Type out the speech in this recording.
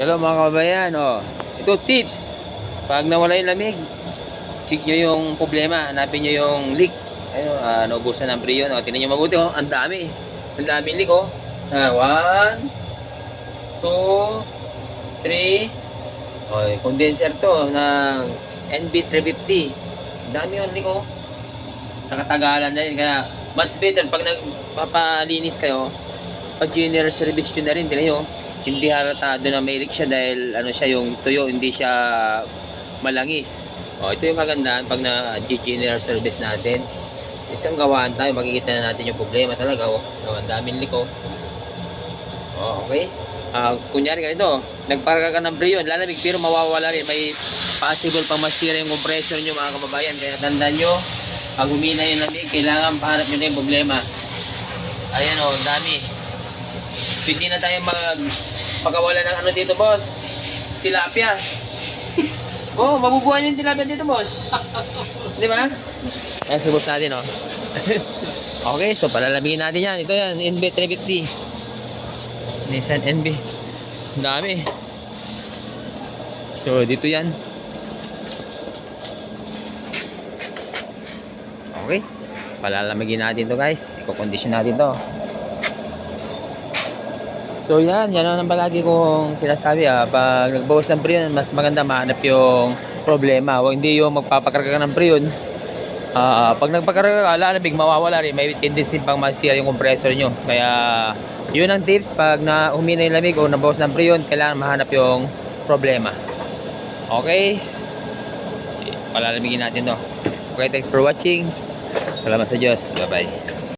Hello mga kababayan, oh. Ito tips. Pag nawala yung lamig, check nyo yung problema, hanapin nyo yung leak. Ayun, ah, naubusan ng priyon. Oh, tingnan nyo mabuti, oh. Ang dami. Ang daming leak, oh. Ah, one, two, three. Oh, condenser to ng NB350. Ang dami yung leak, oh. Sa katagalan na rin. Kaya, much better pag nagpapalinis kayo, pag general service nyo na rin, tingnan nyo, hindi halatado na may leak siya dahil ano siya yung tuyo, hindi siya malangis. O, ito yung kagandahan pag na-general service natin. Isang gawaan tayo, makikita na natin yung problema talaga. Oh, oh ang daming leak oh. Oh, okay. Ah, kunyari ganito, nagparka ka ng breyon, lalamig pero mawawala rin. May possible pang masira yung compressor nyo mga kababayan. Kaya tandaan nyo, pag humina yung lamig, kailangan paharap nyo na yung problema. Ayan oh, ang Hindi na tayo mag pagkawala ng ano dito, boss. Tilapia. oh, mabubuhay yung tilapia dito, boss. Di ba? Ayan, subos natin, oh. okay, so palalamigin natin yan. Ito yan, NB350. Nissan NB. Ang dami. So, dito yan. Okay. Palalamigin natin to guys. Iko-condition natin to. So yan, yan ang palagi kong sinasabi ah. Pag nagbawas ng priyon, mas maganda mahanap yung problema. Huwag hindi yung magpapakarga ka ng priyon. Ah, pag nagpakarga ka, lalamig, mawawala rin. May tendency pang masira yung compressor nyo. Kaya, yun ang tips. Pag na humina yung lamig o nabawas ng priyon, kailangan mahanap yung problema. Okay? Palalamigin natin to. Okay, thanks for watching. Salamat sa Diyos. Bye-bye.